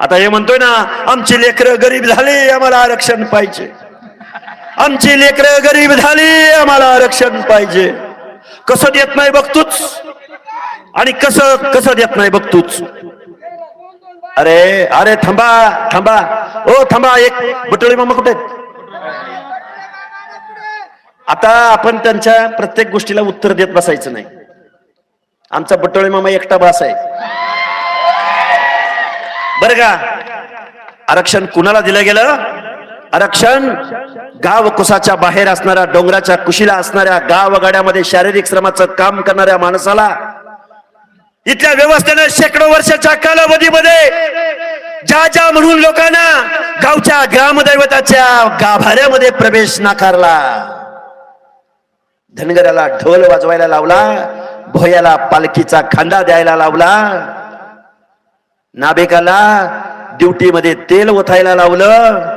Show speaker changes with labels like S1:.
S1: आता हे म्हणतोय ना आमची लेकरं गरीब झाली आम्हाला आरक्षण पाहिजे. आमची लेकरं गरीब झाली आम्हाला आरक्षण पाहिजे. कसं देत नाही बघतोच. आणि कसं कसं देत नाही बघतोच. अरे अरे थांबा थांबा. ओ थांबा एक बटोळी मामा कुठे आता आपण त्यांच्या प्रत्येक गोष्टीला उत्तर देत बसायचं नाही. आमचा बटोळे मामा एकटा बास आहे. बर का? आरक्षण कुणाला दिलं गेलं? आरक्षण गाव कुसाच्या बाहेर असणाऱ्या डोंगराच्या कुशीला असणाऱ्या गावगाड्यामध्ये शारीरिक श्रमाचं काम करणाऱ्या माणसाला इथल्या व्यवस्थेनं शेकडो वर्षाच्या कालावधीमध्ये ज्या ज्या म्हणून लोकांना गावच्या ग्रामदैवताच्या गाभाऱ्यामध्ये प्रवेश नाकारला धनगराला ढोल वाजवायला लावला भोयाला पालखीचा खांदा द्यायला लावला नाभिकाला ड्युटीमध्ये तेल ओथायला लावलं.